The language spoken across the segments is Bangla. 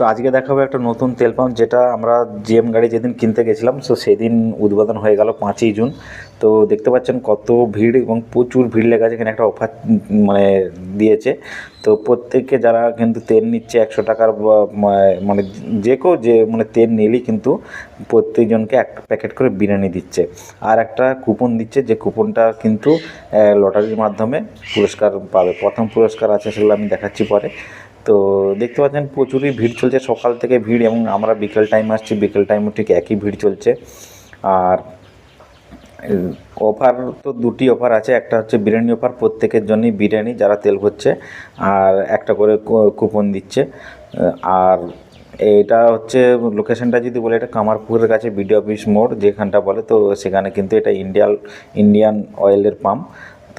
তো আজকে দেখাবো একটা নতুন তেল পাম্প, যেটা আমরা জিএম গাড়ি যেদিন কিনতে গেছিলাম সো সেদিন উদ্বোধন হয়ে গেল পাঁচই জুন। তো দেখতে পাচ্ছেন কত ভিড় এবং প্রচুর ভিড় লেগে আছে, এখানে একটা অফার মানে দিয়েছে। তো প্রত্যেককে যারা কিন্তু তেল নিচ্ছে, একশো টাকার মানে যে কেউ যে মানে তেল নিলেই কিন্তু প্রত্যেকজনকে এক প্যাকেট করে বিরিয়ানি দিচ্ছে। আর একটা কুপন দিচ্ছে, যে কুপনটা কিন্তু লটারির মাধ্যমে পুরস্কার পাবে। প্রথম পুরস্কার আছে সেগুলো আমি দেখাচ্ছি পরে। তো দেখতে পাচ্ছেন প্রচুরই ভিড় চলছে। সকাল থেকে ভিড় এবং আমরা বিকেল টাইম আসছি, বিকেল টাইমও ঠিক একই ভিড় চলছে। আর অফার তো দুটি অফার আছে, একটা হচ্ছে বিরিয়ানি অফার প্রত্যেকের জন্যই বিরিয়ানি, যারা তেল ভরছে আর একটা করে কুপন দিচ্ছে। আর এটা হচ্ছে লোকেশনটা যদি বলে, এটা কামারপুরের কাছে বিডিও অফিস মোড়, যেখানটা বলে, তো সেখানে কিন্তু এটা ইন্ডিয়াল ইন্ডিয়ান অয়েলের পাম্প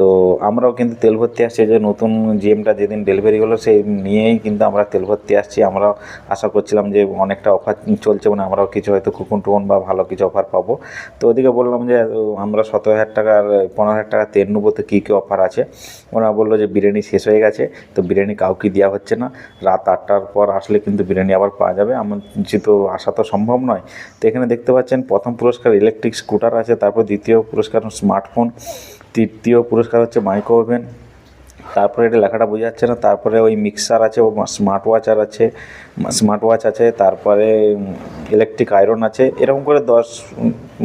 তো আমরাও কিন্তু তেল ভর্তি আসছি, যে নতুন জিএমটা যেদিন ডেলিভারি হলো সেই নিয়েই কিন্তু আমরা তেল ভর্তি আসছি। আমরা আশা করছিলাম যে অনেকটা অফার চলছে মানে আমরাও কিছু হয়তো কুপন টুপন বা ভালো কিছু অফার পাবো। তো ওদিকে বললাম যে, আমরা সতেরো হাজার টাকার পনেরো হাজার টাকা তেল নেব, তো কী কী অফার আছে? ওরা বলল যে বিরিয়ানি শেষ হয়ে গেছে, তো বিরিয়ানি কাউকে দেওয়া হচ্ছে না। রাত আটটার পর আসলে কিন্তু বিরিয়ানি আবার পাওয়া যাবে। আমার তো আসা তো সম্ভব নয়, তো এখানে দেখতে পাচ্ছেন, প্রথম পুরস্কার ইলেকট্রিক স্কুটার আছে, তারপর দ্বিতীয় পুরস্কার স্মার্টফোন তৃতীয় পুরস্কার হচ্ছে মাইক্রো ওভেন। তারপরে এটা লেখাটা বোঝা যাচ্ছে না। তারপরে ওই মিক্সার আছে, ও স্মার্ট ওয়াচ আর আছে স্মার্ট ওয়াচ আছে, তারপরে ইলেকট্রিক আয়রন আছে। এরকম করে দশ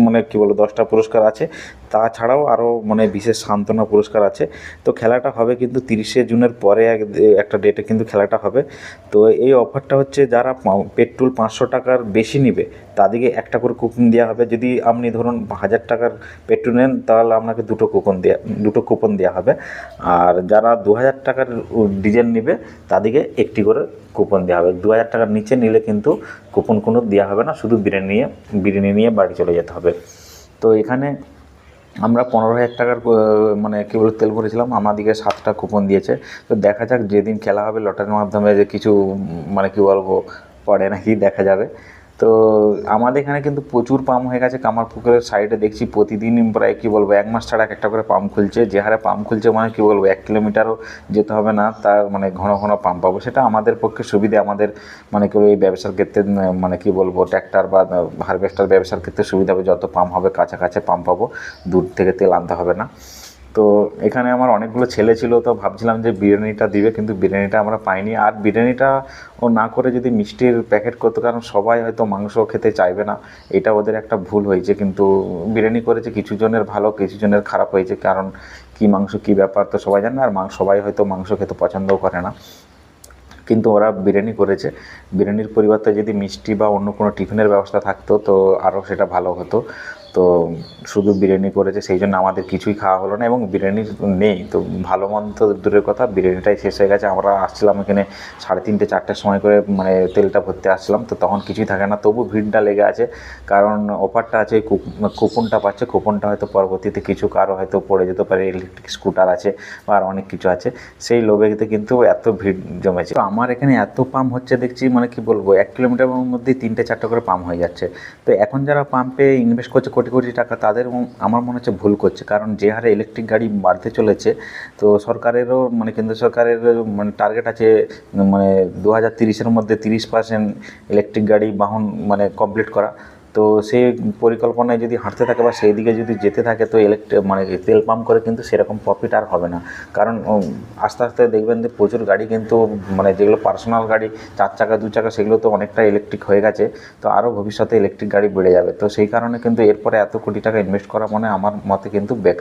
মানে কী বলব, দশটা পুরস্কার আছে। তাছাড়াও আরও মানে বিশেষ সান্ত্বনা পুরস্কার আছে। তো খেলাটা হবে কিন্তু তিরিশে জুনের পরে এক, একটা ডেটে কিন্তু খেলাটা হবে। তো এই অফারটা হচ্ছে যারা পেট্রোল পাঁচশো টাকার বেশি নিবে, তাদেরকে একটা করে কুপন দেওয়া হবে। যদি আপনি ধরুন হাজার টাকার পেট্রোল নেন, তাহলে আপনাকে দুটো কুপন দেওয়া দুটো কুপন দেওয়া হবে। আর যারা দু হাজার টাকার ডিজেল নেবে, তাদেরকে একটি করে কুপন দেওয়া হবে। দু হাজার টাকার নিচে নিলে কিন্তু কুপন কোনো দেওয়া হবে না, শুধু বিরিয়ানি নিয়ে বিরিয়ানি নিয়ে বাড়ি চলে যেতে হবে। তো এখানে আমরা পনেরো হাজার টাকার মানে কী বলে, তেল ভরেছিলাম আমাদেরকে সাতটা কুপন দিয়েছে। তো দেখা যাক যেদিন খেলা হবে, লটারির মাধ্যমে যে কিছু মানে কী বলব, পড়ে নাকি, দেখা যাবে। তো আমাদের এখানে কিন্তু প্রচুর পাম্প হয়ে গেছে কামার পুকুরের সাইডে দেখছি প্রতিদিনই প্রায় কী বলব, এক মাস ছাড়া এক একটা করে পাম্প খুলছে। যে হারে পাম্প খুলছে মানে কী বলব, এক কিলোমিটারও যেতে হবে না, তার মানে ঘন ঘন পাম্প পাবো। সেটা আমাদের পক্ষে সুবিধে, আমাদের মানে কেউ এই ব্যবসার ক্ষেত্রে মানে কী বলব ট্র্যাক্টর বা হারভেস্টার ব্যবসার ক্ষেত্রে সুবিধা হবে। যত পাম্প হবে কাছাকাছি পাম্প পাবো, দূর থেকে তেল আনতে হবে না। তো এখানে আমার অনেকগুলো ছেলে ছিল, তো ভাবছিলাম যে বিরিয়ানিটা দিবে, কিন্তু বিরিয়ানিটা আমরা পাইনি। আর বিরিয়ানিটা ও না করে যদি মিষ্টির প্যাকেট করতো, কারণ সবাই হয়তো মাংস খেতে চাইবে না, এটা ওদের একটা ভুল হয়েছে। কিন্তু বিরিয়ানি করেছে কিছু জনের ভালো, কিছু জনের খারাপ হয়েছে, কারণ কি মাংস, কি ব্যাপার তো সবাই জানে আর মাংস সবাই হয়তো মাংস খেতে পছন্দও করে না। কিন্তু ওরা বিরিয়ানি করেছে। বিরিয়ানির পরিবর্তে যদি মিষ্টি বা অন্য কোনো টিফিনের ব্যবস্থা থাকতো, তো আরও সেটা ভালো হতো। তো শুধু বিরিয়ানি করেছে, সেই জন্য আমাদের কিছুই খাওয়া হলো না এবং বিরিয়ানি নেই। তো ভালো মন্দ দূরের কথা, বিরিয়ানিটাই শেষ হয়ে গেছে। আমরা আসছিলাম এখানে সাড়ে তিনটে, চারটের সময় করে মানে তেলটা ভরতে আসছিলাম। তো তখন কিছুই থাকে না, তবু ভিড়টা লেগে আছে। কারণ অফারটা আছে, কুপ- কুপনটা পাচ্ছে। কুপনটা হয়তো পরবর্তীতে কিছু কারও হয়তো পড়ে যেতে পারে, ইলেকট্রিক স্কুটার আছে বা আর অনেক কিছু আছে। সেই লোভেতে কিন্তু এত ভিড় জমেছে। তো আমার এখানে এত পাম্প হচ্ছে দেখছি মানে কি বলব, এক কিলোমিটারের মধ্যে তিনটে, চারটে করে পাম্প হয়ে যাচ্ছে। তো এখন যারা পাম্পে ইনভেস্ট করছে কোটি কোটি টাকা তাদের আমার মনে হচ্ছে ভুল করছে। কারণ যে হারে ইলেকট্রিক গাড়ি বাড়তে চলেছে, তো সরকারেরও মানে কেন্দ্র সরকারের মানে টার্গেট আছে মানে দু হাজার তিরিশের মধ্যে তিরিশ পার্সেন্ট ইলেকট্রিক গাড়ি বাহন মানে কমপ্লিট করা। তো সেই পরিকল্পনায় যদি হাঁটতে থাকে বা সেই দিকে যদি যেতে থাকে, তো ইলেকট্রিক মানে তেল পাম্প করে কিন্তু সেরকম প্রফিট আর হবে না। কারণ আস্তে আস্তে দেখবেন যে প্রচুর গাড়ি কিন্তু মানে যেগুলো পার্সোনাল গাড়ি, চার চাকা, দু চাকা, সেগুলো তো অনেকটা ইলেকট্রিক হয়ে গেছে। তো আরও ভবিষ্যতে ইলেকট্রিক গাড়ি বেড়ে যাবে। তো সেই কারণে কিন্তু এরপরে এত কোটি টাকা ইনভেস্ট করা মানে আমার মতে কিন্তু বেকার।